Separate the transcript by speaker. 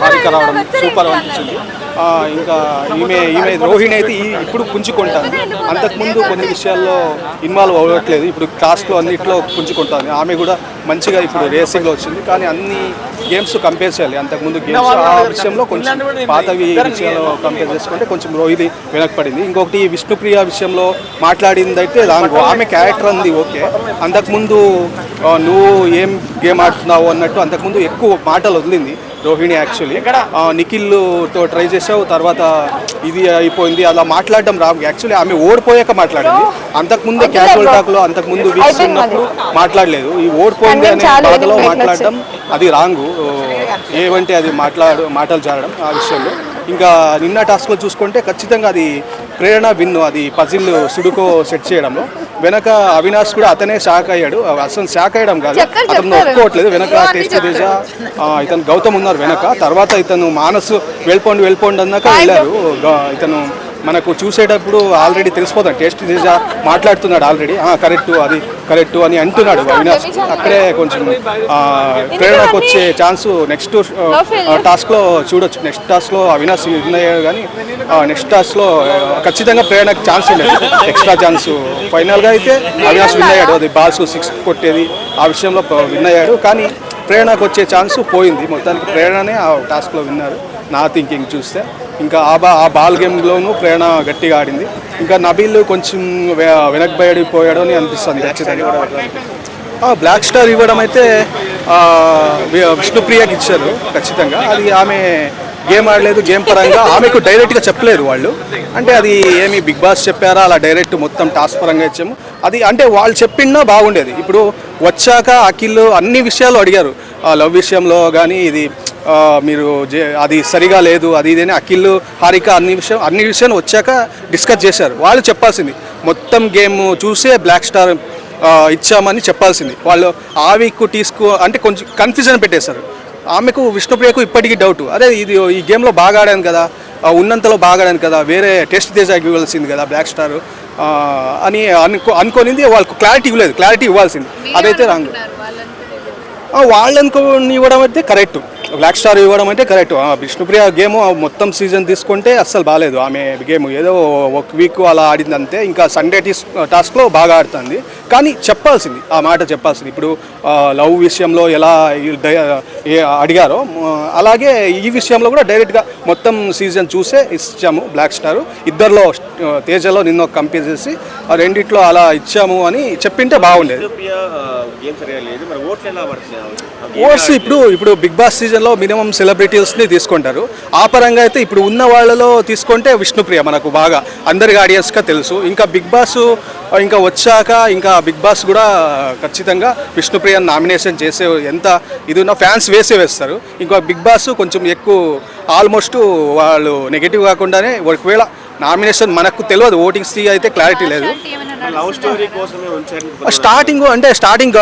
Speaker 1: హారిక రావడం సూపర్ అనిపించింది. ఇంకా ఈమె ఈమె రోహిణి అయితే ఈ- ఇప్పుడు పుంజుకుంటాను అంతకుముందు కొన్ని విషయాల్లో ఇన్వాల్వ్ అవ్వట్లేదు. ఇప్పుడు క్లాస్లో అన్నిట్లో పుంజుకుంటాను ఆమె కూడా మంచిగా ఇప్పుడు రేసింగ్లో వచ్చింది. కానీ అన్ని గేమ్స్ కంపేర్ చేయాలి. అంతకుముందు గేమ్స్ ఆ విషయంలో కొంచెం పాతవి విషయాలు కంపేర్ చేసుకుంటే కొంచెం రోహిణి వెనకపడింది. ఇంకొకటి విష్ణుప్రియ విషయంలో మాట్లాడింది అయితే ఆమె క్యారెక్టర్ అంది ఓకే. అంతకుముందు నువ్వు ఏం గేమ్ ఆడుతున్నావు అన్నట్టు అంతకుముందు ఎక్కువ మాటలు వదిలింది రోహిణి యాక్చువల్లీ నిఖిల్తో ట్రై చేసావు తర్వాత ఇది అయిపోయింది అలా మాట్లాడడం రాంగ్ యాక్చువల్లీ ఆమె ఓడిపోయాక మాట్లాడింది. అంతకుముందే క్యాజువల్ టాక్లో అంతకుముందు వీక్స్ ఉన్నప్పుడు మాట్లాడలేదు. ఈ ఓడిపోయింది అనే బాధలో మాట్లాడడం అది రాంగు. ఏమంటే అది మాట్లాడు మాటలు జారడం ఆ విషయంలో. ఇంకా నిన్న టాస్క్లో చూసుకుంటే ఖచ్చితంగా అది ప్రేరణ విన్ను అది పజిల్ సుడుకో సెట్ చేయడంలో. వెనక అవినాష్ కూడా అతనే షాక్ అయ్యాడు. అసలు షాక్ అయ్యడం కాదు. అతను ఒప్పుకోవట్లేదు వెనక టేస్ట్ తేజ ఇతను గౌతమ్ ఉన్నారు వెనక. తర్వాత ఇతను మానస్ వెళ్ళిపోండి వెళ్ళిపోండి అన్నాక వెళ్ళారు. ఇతను మనకు చూసేటప్పుడు ఆల్రెడీ తెలిసిపోతాడు టేస్ట్ మాట్లాడుతున్నాడు ఆల్రెడీ. కరెక్ట్ అది కరెక్ట్ అని అంటున్నాడు అవినాష్ అక్కడే కొంచెం ప్రేరణకు వచ్చే ఛాన్స్ నెక్స్ట్ టాస్క్లో చూడొచ్చు. నెక్స్ట్ టాస్క్లో అవినాష్ విన్ అయ్యాడు కానీ నెక్స్ట్ టాస్క్లో ఖచ్చితంగా ప్రేరణకు ఛాన్స్ ఉండేది ఎక్స్ట్రా ఛాన్స్ ఫైనల్గా అయితే అవినాష్ విన్ అయ్యాడు. అది బాల్స్ సిక్స్ కొట్టేది ఆ విషయంలో విన్ అయ్యాడు. కానీ ప్రేరణకు వచ్చే ఛాన్స్ పోయింది. మొత్తానికి ప్రేరణనే ఆ టాస్క్లో విన్నారు. నా థింకింగ్ చూస్తే. ఇంకా ఆ బా ఆ బాల్ గేమ్లోనూ ప్రేరణ గట్టిగా ఆడింది. ఇంకా నబీల్ కొంచెం వె- అని అనిపిస్తుంది ఖచ్చితంగా. బ్లాక్ స్టార్ ఇవ్వడం అయితే విష్ణుప్రియకి ఇచ్చారు ఖచ్చితంగా. అది ఆమె గేమ్ ఆడలేదు గేమ్ పరంగా ఆమెకు డైరెక్ట్గా చెప్పలేదు వాళ్ళు. అంటే అది ఏమి బిగ్ బాస్ చెప్పారా అలా డైరెక్ట్ మొత్తం టాస్క్ పరంగా ఇచ్చాము. అది అంటే వాళ్ళు చెప్పినా బాగుండేది. ఇప్పుడు వచ్చాక అఖిల్ అన్ని విషయాలు అడిగారు. ఆ లవ్ విషయంలో కానీ ఇది మీరు జే- అది సరిగా లేదు అది ఇదని అఖిల్ హారిక అన్ని విషయం అన్ని విషయాలు వచ్చాక డిస్కస్ చేశారు. వాళ్ళు చెప్పాల్సింది మొత్తం గేమ్ చూసే బ్లాక్ స్టార్ ఇచ్చామని చెప్పాల్సింది. వాళ్ళు ఆ వీక్ తీసుకో అంటే కొంచెం కన్ఫ్యూజన్ పెట్టేశారు. ఆమెకు విష్ణుప్రియకు ఇప్పటికీ డౌట్ అదే ఇది ఈ గేమ్లో బాగా ఆడాను కదా ఉన్నంతలో బాగా ఆడాను కదా వేరే టెస్ట్ తేజ ఇవ్వాల్సింది కదా బ్లాక్ స్టార్ అని అనుకో అనుకోనింది వాళ్ళకు క్లారిటీ ఇవ్వలేదు క్లారిటీ ఇవ్వాల్సింది. అదైతే రాంగ్ వాళ్ళు అనుకోని ఇవ్వడం అయితే కరెక్ట్ బ్లాక్ స్టార్ ఇవ్వడం అయితే కరెక్ట్ విష్ణుప్రియ గేమ్ మొత్తం సీజన్ తీసుకుంటే అస్సలు బాగాలేదు ఆమె గేమ్ ఏదో ఒక వీక్ అలా ఆడింది అంతే ఇంకా సండే టీస్ టాస్క్లో బాగా ఆడుతుంది. కానీ చెప్పాల్సింది ఆ మాట చెప్పాల్సింది. ఇప్పుడు లవ్ విషయంలో ఎలా అడిగారో అలాగే ఈ విషయంలో కూడా డైరెక్ట్గా మొత్తం సీజన్ చూసే ఇచ్చాము బ్లాక్ స్టార్ ఇద్దరిలో తేజలో నిన్న కంపేర్ చేసి ఆ రెండిట్లో అలా ఇచ్చాము అని చెప్పింటే బాగుండేది. ఓట్స్ ఇప్పుడు ఇప్పుడు బిగ్ బాస్ సీజన్లో మినిమం సెలబ్రిటీస్ని తీసుకుంటారు. ఆ పరంగా అయితే ఇప్పుడు ఉన్న వాళ్ళలో తీసుకుంటే విష్ణుప్రియ మనకు బాగా అందరికి ఆడియన్స్గా తెలుసు. ఇంకా బిగ్ బాస్ ఇంకా వచ్చాక ఇంకా బిగ్ బాస్ కూడా ఖచ్చితంగా విష్ణుప్రియ నామినేషన్ చేసే ఎంత ఇది ఉన్న ఫ్యాన్స్ వేసే వేస్తారు. ఇంకా బిగ్ బాస్ కొంచెం ఎక్కువ ఆల్మోస్ట్ వాళ్ళు నెగిటివ్ కాకుండానే ఒకవేళ నామినేషన్ మనకు తెలియదు ఓటింగ్స్ అయితే క్లారిటీ లేదు.
Speaker 2: లవ్ స్టోరీ కోసమే ఉంచారు
Speaker 1: స్టార్టింగ్ అంటే స్టార్టింగ్